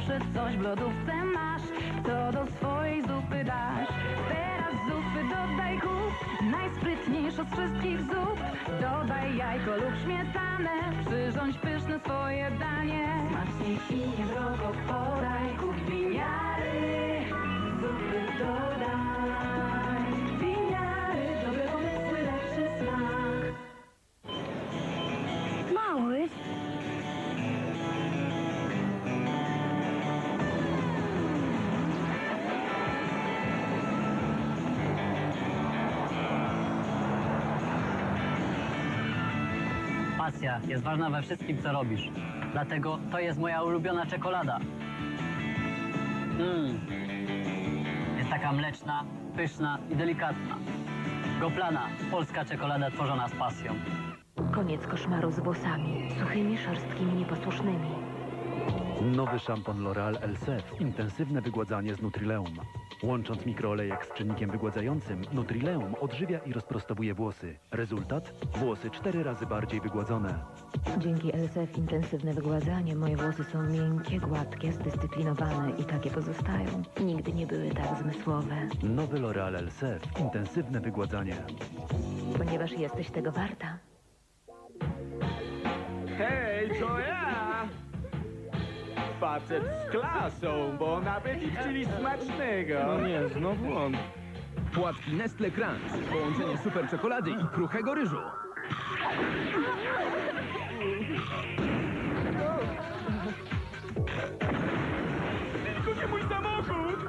zawsze coś w lodówce masz, to do swojej zupy dasz. Teraz zupy dodaj kup, najsprytniejsza z wszystkich zup. Dodaj jajko lub śmietanę, przyrządź pyszne swoje danie. Smacznie i drogo podaj, kup winiary, Pasja jest ważna we wszystkim, co robisz. Dlatego to jest moja ulubiona czekolada. Mmm. Jest taka mleczna, pyszna i delikatna. Goplana, polska czekolada tworzona z pasją. Koniec koszmaru z włosami, suchymi, szorstkimi, nieposłusznymi. Nowy szampon L'Oreal Elsef. Intensywne wygładzanie z Nutrileum. Łącząc mikroolejek z czynnikiem wygładzającym, Nutrileum odżywia i rozprostowuje włosy. Rezultat? Włosy cztery razy bardziej wygładzone. Dzięki LSF intensywne wygładzanie moje włosy są miękkie, gładkie, zdyscyplinowane i takie pozostają. Nigdy nie były tak zmysłowe. Nowy L'Oreal Elsef. Intensywne wygładzanie. Ponieważ jesteś tego warta. Facet z klasą, bo nawet chcieli smacznego. No nie, znowu on. Płatki Nestle Crunch. Połączenie super czekolady i kruchego ryżu. Tylko nie mój samochód!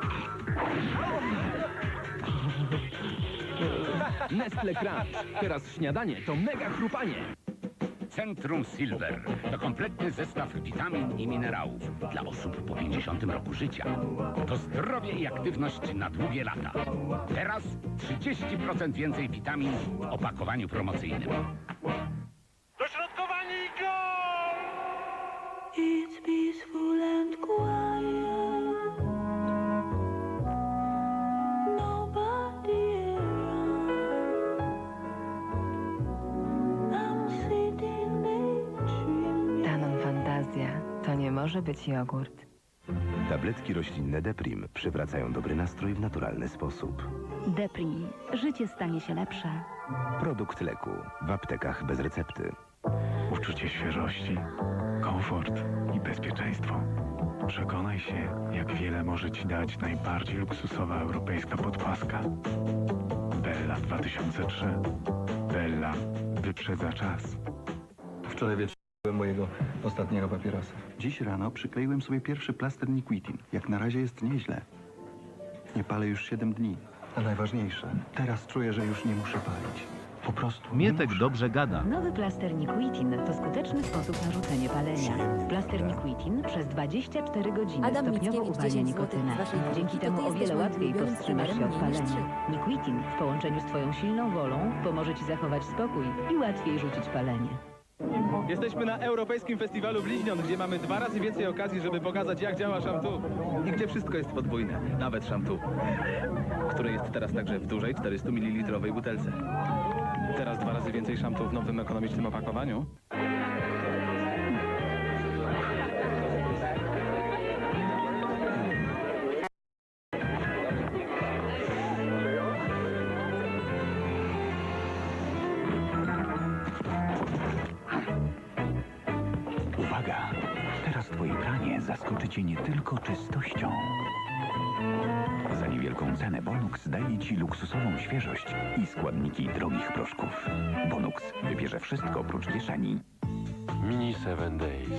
Nestle Crunch. Teraz śniadanie to mega chrupanie. Centrum Silver to kompletny zestaw witamin i minerałów dla osób po 50 roku życia. To zdrowie i aktywność na długie lata. Teraz 30% więcej witamin w opakowaniu promocyjnym. Nie może być jogurt. Tabletki roślinne Deprim przywracają dobry nastrój w naturalny sposób. Deprim. Życie stanie się lepsze. Produkt leku w aptekach bez recepty. Uczucie świeżości, komfort i bezpieczeństwo. Przekonaj się, jak wiele może Ci dać najbardziej luksusowa europejska podpaska. Bella 2003. Bella wyprzedza czas. Wczoraj wieczorem mojego ostatniego papierosa. Dziś rano przykleiłem sobie pierwszy plaster Niquitin. Jak na razie jest nieźle. Nie palę już 7 dni. A najważniejsze, Teraz czuję, że już nie muszę palić. Po prostu. nie Mietek muszę. dobrze gada. Nowy plaster Niquitin to skuteczny sposób na rzucenie palenia. Plaster Niquitin przez 24 godziny Adam stopniowo Mickiewicz, uwalnia 10 złotych nikotynę. z waszej Dzięki temu o jesteś wiele moim łatwiej ulubionym powstrzymasz się od streamerem, mniej niż palenia. Niquitin w połączeniu z twoją silną wolą pomoże ci zachować spokój i łatwiej rzucić palenie. Jesteśmy na Europejskim Festiwalu Bliźniąt, gdzie mamy dwa razy więcej okazji, żeby pokazać, jak działa szamtu. I gdzie wszystko jest podwójne, nawet szamtu, które jest teraz także w dużej 400 ml butelce. Teraz dwa razy więcej szamtu w nowym ekonomicznym opakowaniu. Cię nie tylko czystością. Za niewielką cenę Bonux daje Ci luksusową świeżość i składniki drogich proszków. Bonux wybierze wszystko oprócz kieszeni. Mini 7 Days.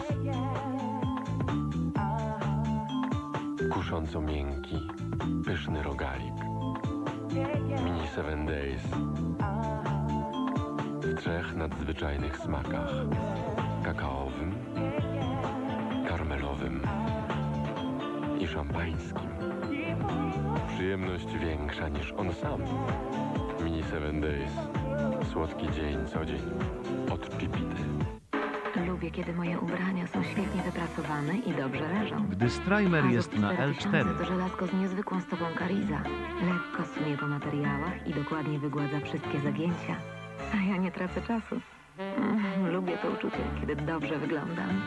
Kusząco miękki, pyszny rogalik. Mini 7 Days. W trzech nadzwyczajnych smakach. Kakaowym, szampańskim. Przyjemność większa niż on sam. Mini 7 Days. Słodki dzień co dzień. Od Chipity. Lubię, kiedy moje ubrania są świetnie wypracowane i dobrze leżą. Gdy Strimer Azot jest na 4000 L4, To żelazko z niezwykłą stopą kariza. Lekko sunie po materiałach i dokładnie wygładza wszystkie zagięcia. A ja nie tracę czasu. Mm, Lubię to uczucie, kiedy dobrze wyglądam.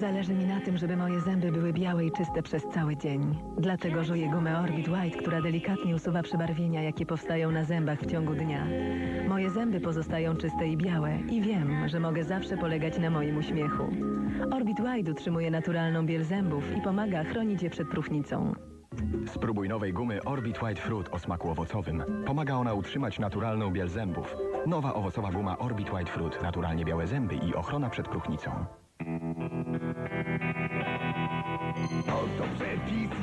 Zależy mi na tym, żeby moje zęby były białe i czyste przez cały dzień. Dlatego żuję gumę Orbit White, która delikatnie usuwa przebarwienia, jakie powstają na zębach w ciągu dnia. Moje zęby pozostają czyste i białe i wiem, że mogę zawsze polegać na moim uśmiechu. Orbit White utrzymuje naturalną biel zębów i pomaga chronić je przed próchnicą. Spróbuj nowej gumy Orbit White Fruit o smaku owocowym. Pomaga ona utrzymać naturalną biel zębów. Nowa owocowa guma Orbit White Fruit, naturalnie białe zęby i ochrona przed próchnicą.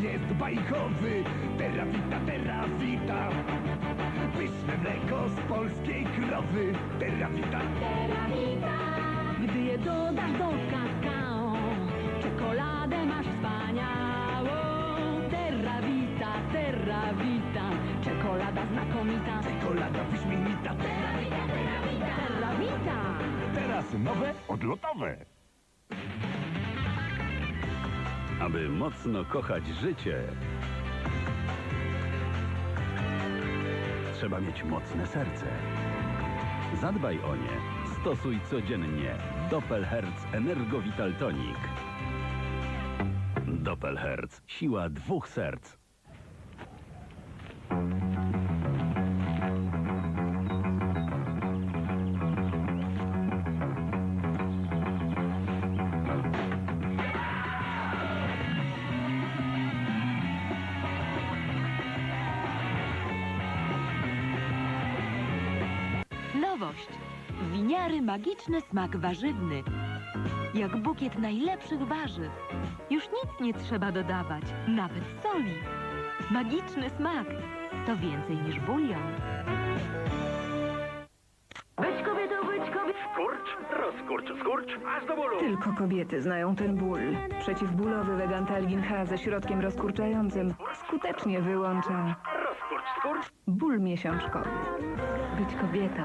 Jest bajkowy. Terawita, terawita. Pyszne mleko z polskiej krowy. Terawita. Gdy je dodasz do kakao, czekoladę masz wspaniałą. Terra vita, terra vita, czekolada znakomita. Czekolada wyśmienita. Terra vita. Teraz nowe, odlotowe. Aby mocno kochać życie, trzeba mieć mocne serce. Zadbaj o nie. Stosuj codziennie Doppelherz Energovital Tonic. Doppelherz. Siła dwóch serc. Winiary magiczny smak warzywny. Jak bukiet najlepszych warzyw. Już nic nie trzeba dodawać, nawet soli. Magiczny smak. To więcej niż bulion. Być kobietą, być kobietą. Tylko kobiety znają ten ból. Przeciwbólowy Vegantalgin H ze środkiem rozkurczającym skutecznie wyłącza ból miesiączkowy. Być kobietą.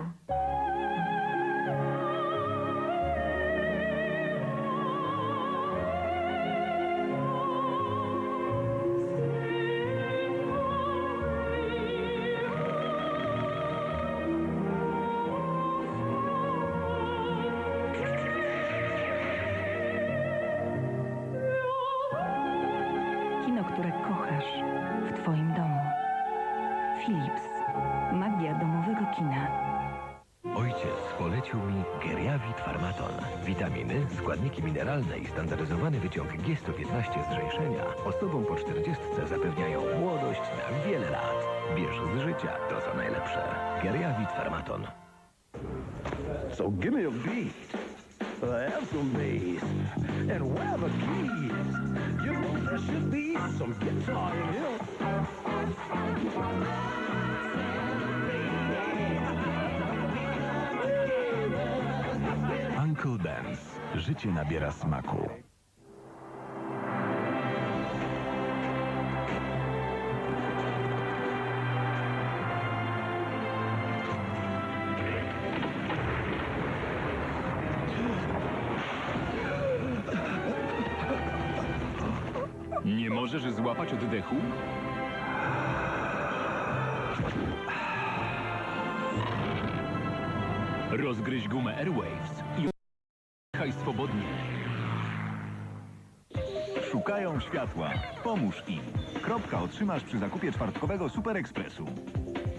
Polecił mi Geriavit Farmaton. Witaminy, składniki mineralne i standaryzowany wyciąg G115 zrzęszenia osobom po 40 zapewniają młodość na wiele lat. Bierz z życia to co najlepsze. Geriavit Farmaton. So give me a beat. Have some bass. And where the keys? You know there should be some guitar in here. Uncle Ben's. Życie nabiera smaku. Nie możesz złapać oddechu? Rozgryź gumę Airwaves i swobodnie. Szukają światła. Pomóż im. Kropka otrzymasz przy zakupie czwartkowego Super Expressu.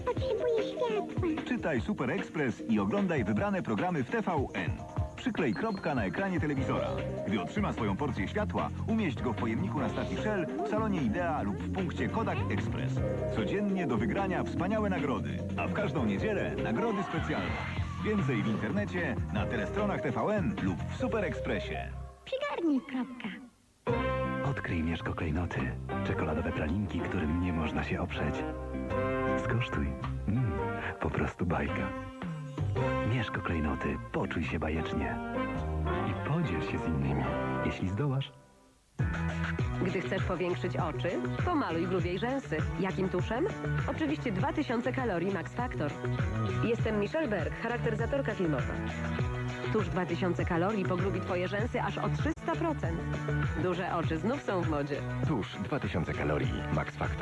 Potrzebuję światła. Czytaj Super Express i oglądaj wybrane programy w TVN. Przyklej kropka na ekranie telewizora. Gdy otrzyma swoją porcję światła, umieść go w pojemniku na stacji Shell, w salonie Idea lub w punkcie Kodak Express. Codziennie do wygrania wspaniałe nagrody, a w każdą niedzielę nagrody specjalne. Więcej w internecie, na telestronach TVN lub w Super Expressie. Przygarnij kropka. Odkryj Mieszko klejnoty. Czekoladowe pralinki, którym nie można się oprzeć. Skosztuj. Mm, po prostu bajka. Mieszko klejnoty. Poczuj się bajecznie. I podziel się z innymi, jeśli zdołasz. Gdy chcesz powiększyć oczy, pomaluj grubiej rzęsy. Jakim tuszem? Oczywiście 2000 kalorii Max Factor. Jestem Michelle Berg, charakteryzatorka filmowa. Tuż 2000 kalorii pogrubi twoje rzęsy aż o 300%. Duże oczy znów są w modzie. Tuż 2000 kalorii. Max Factor.